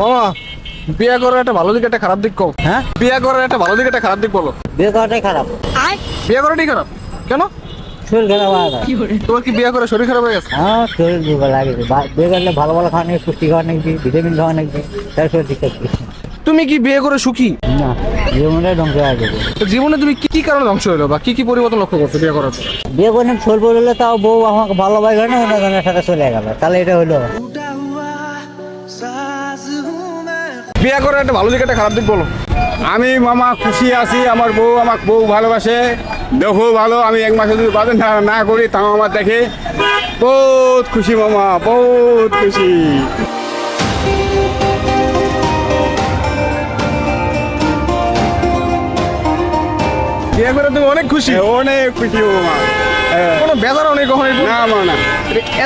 মামা বিয়ে করার একটা ভালো দিক একটা খারাপ দিক কও। হ্যাঁ? বিয়ে করার একটা ভালো দিক একটা খারাপ দিক বলো। বিয়ে করাটাই খারাপ। বিয়ে করাটাই খারাপ। কেন? শরীর খারাপ হয় না। তোমার কি বিয়ে করে শরীর খারাপ হয়ে গেছে? হ্যাঁ শরীর দুর্বল লাগে। বিয়ে করলে ভালো ভালো খাওয়া নাকি পুষ্টি খাওয়া নাকি ভিটামিন খাওয়া নাকি তার শরীর ঠিক থাকবে তুমি কি বিয়ে করে সুখী? না জীবনটা ধ্বংস হয়ে যাবে। তো জীবনে তুমি কি কি কারণে ধ্বংস হলো বা কি কি পরিবর্তন লক্ষ্য করছ বিয়ে করার বিয়ে করে তাও বউ আমাকে ভালোবাসবে না অন্য জনের সাথে চলে গেল। তাহলে এটা হলো। বিয়ে করার একটা ভালো দিক একটা খারাপ দিক বলো। আমি মামা খুশি আছি আমার বউ আমার বউ ভালোবাসে দেখো ভালো আমি এক মাসে যদি বাজার না না করি তাও আমার দেখে। বহুত খুশি মামা বহুত খুশি। বিয়ে করে তুমি অনেক খুশি। এ, অনেক খুশি মামা। হ্যাঁ। কোনো বেজারও নেই কখনো না মা না।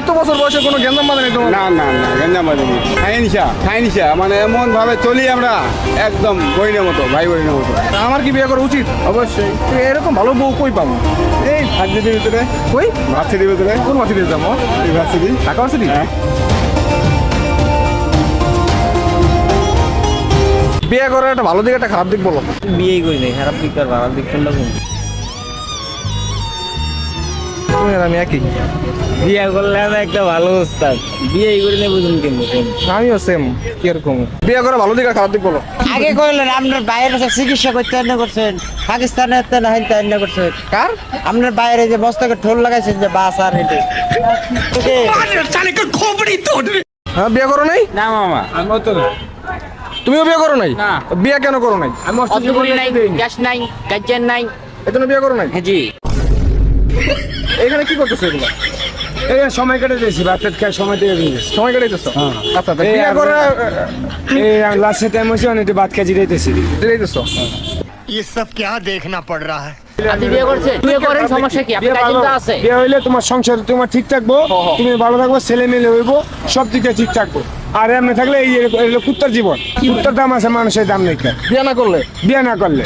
এত বছর বয়সে কোনো গ্যাঞ্জাম বাঁধে নেই তোমার? না না না গেঞ্জাম বাজিনি খাইনিসা খাইনিসা মানে এমন ভাবে চলি আমরা একদম বইনের মতো ভাই বোনের মতো। আমার কি বিয়ে করা উচিত? অবশ্যই। তো এরকম ভালো বউ কই পাবো? এই ভার্সিটির ভিতরে। কই? ভার্সিটির ভিতরে। কোন মাসিতে যাব? এই ভার্সিটি। ঢাকা মাসিটি হ্যাঁ। বিয়ে করার একটা ভালো দিক একটা খারাপ দিক বলো। বিয়েই করি নাই খারাপ দিক আর ভালো দিক কোনটা আমি একই। বিয়ে করলে আমি একটা ভালো উস্তাদ। বিয়েই করি না বুঝুন কিন্তু আমিও সেম কীরকম? বিয়ে করা ভালো দিক আর খারাপ দিক বলো। আগে করলেন আপনার চিকিৎসা করতে আন্য করছেন পাকিস্তানে না করছেন। কার? আপনার বাইরে যে বস্তাকে ঠোল লাগাইছেন যে বাস আর হেঁটে। হ্যাঁ বিয়ে করো নাই? না মামা। আমার তো তুমিও বিয়ে করো নাই? বিয়ে কেন করো নাই? আমি নাই। গ্যাস নাই গাজ্জার নাই। এজন্য বিয়ে করো নাই? হ্যাঁ জি। এখানে কি করতেছো এগুলো এই সময় কেটে দিয়েছি ভাত টাত খাই সময় দিয়ে দিয়েছি সময় কাটাইতেছো আচ্ছা তা এই বিয়ে আমরা- করে এই লাস্টে টাইম হয়েছে অনেক ভাত খাই দিতেছি দিতেছো ये सब क्या देखना पड़ रहा है আপনি বিয়ে করছেন বিয়ে করেন সমস্যা কি আপনার কাজিন তো আছে বিয়ে হইলে তোমার সংসার তোমার ঠিক থাকবো তুমি ভালো থাকবো ছেলে মেলে হইবো সব দিকে ঠিক থাকবো আর এমনি থাকলে এই এগুলো কুত্তার জীবন। কুত্তার দাম আছে মানুষের দাম নেই কেন? বিয়ে না করলে? বিয়ে না করলে।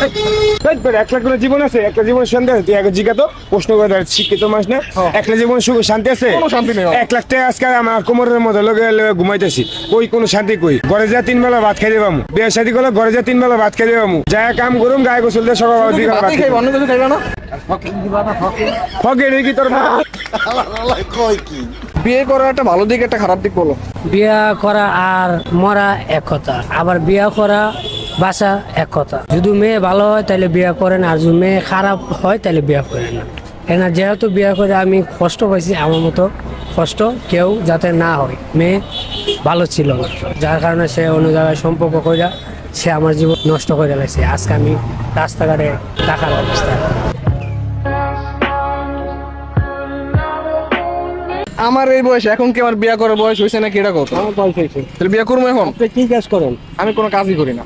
তাই তো, এক লাখ করে জীবন আছে একটা জীবন শান্তি আছে তুই আগে জিজ্ঞা প্রশ্ন করে শিক্ষিত মানুষ না? একটা জীবন সুখ শান্তি আছে? শান্তি নেই। এক লাখ টাকা আজকে আমার কোমরের মধ্যে লগে লগে ঘুমাইতেছি। ওই কোনো শান্তি কই? ঘরে যা তিন বেলা ভাত খাই দেবামু। বিয়ে শাদি করলে ঘরে যা তিন বেলা ভাত খাই দেবামু। যা কাম করুম গায়ে গোসল দিয়ে সকাল ভাত খাই খাইবা অন্য কিছু খাইবা না? ফকে কি তোর বিয়ে করার একটা ভালো দিক একটা খারাপ দিক বলো। বিয়া করা আর মরা এক কথা। আবার বিয়া করা, বাসা এক কথা। যদি মেয়ে ভালো হয় তাহলে বিয়া করেন আর যদি মেয়ে খারাপ হয় তাহলে বিয়া করেন না। কেন যেহেতু বিয়া করে আমি কষ্ট পাইছি, আমার মতো কষ্ট কেউ যাতে না হয়। মেয়ে ভালো ছিল যার কারণে সে অন্য জায়গায় সম্পর্ক করে সে আমার জীবন নষ্ট করে লাগছে আজকে আমি রাস্তাঘাটে টাকার অবস্থা। আমার এই বয়স এখন কি আমার বিয়ে করার বয়স হয়েছে নাকি? এটা কত তাহলে বিয়ে করব এখন? কি কাজ করেন? আমি কোনো কাজই করি না।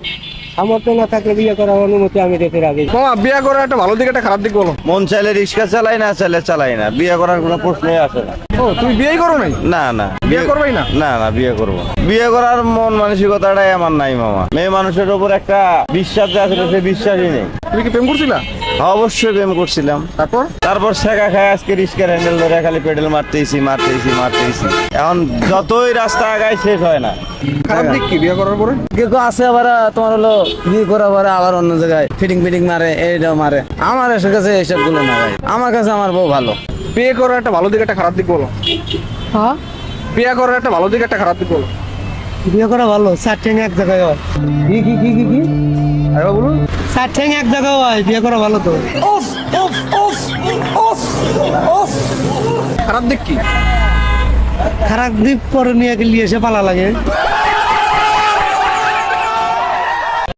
সামর্থ্য না থাকলে বিয়ে করার অনুমতি আমি রেখে রাখি মামা বিয়ে করার একটা ভালো দিক একটা খারাপ দিক বলো। মন চাইলে রিক্সা চালাই না চাইলে চালাই না। বিয়ে করার কোনো প্রশ্নই আসে না। ও তুমি বিয়েই করো নাই? না না। বিয়ে করবেই না? না না বিয়ে করব না। বিয়ে করার মন মানসিকতাটাই আমার নাই মামা। মেয়ে মানুষের উপর একটা বিশ্বাস যে আসলে সে বিশ্বাসই নেই। তুমি কি প্রেম করছিলা? অবশ্যই প্রেম করছিলাম। তারপর? তারপর শেখা খায় আজকে রিক্সার হ্যান্ডেল ধরে খালি পেডেল মারতেছি মারতেছি মারতেছি। এখন যতই রাস্তা আগায় শেষ হয় না। খারাপ দিক কি বিয়ে করার পরে? কেউ কেউ আছে আবার তোমার হলো বিয়ে করা পরে আবার অন্য জায়গায় ফিটিং ফিটিং মারে এইটাও মারে। আমার এসে কাছে এইসবগুলো না ভাই। আমার কাছে আমার বউ ভালো। বিয়ে করার একটা ভালো দিক একটা খারাপ দিক বলো। হ্যাঁ? বিয়ে করার একটা ভালো দিক একটা খারাপ দিক বলো। বিয়ে করা ভালো এক জায়গায় হয়। কি কি কি কি কি? আরে বলুন স্যার ঠ্যাং এক জায়গায় হয় বিয়ে করা ভালো তো। খারাপ দিক কি? খারাপ দিক পরে নিয়ে গেলে এসে পালা লাগে।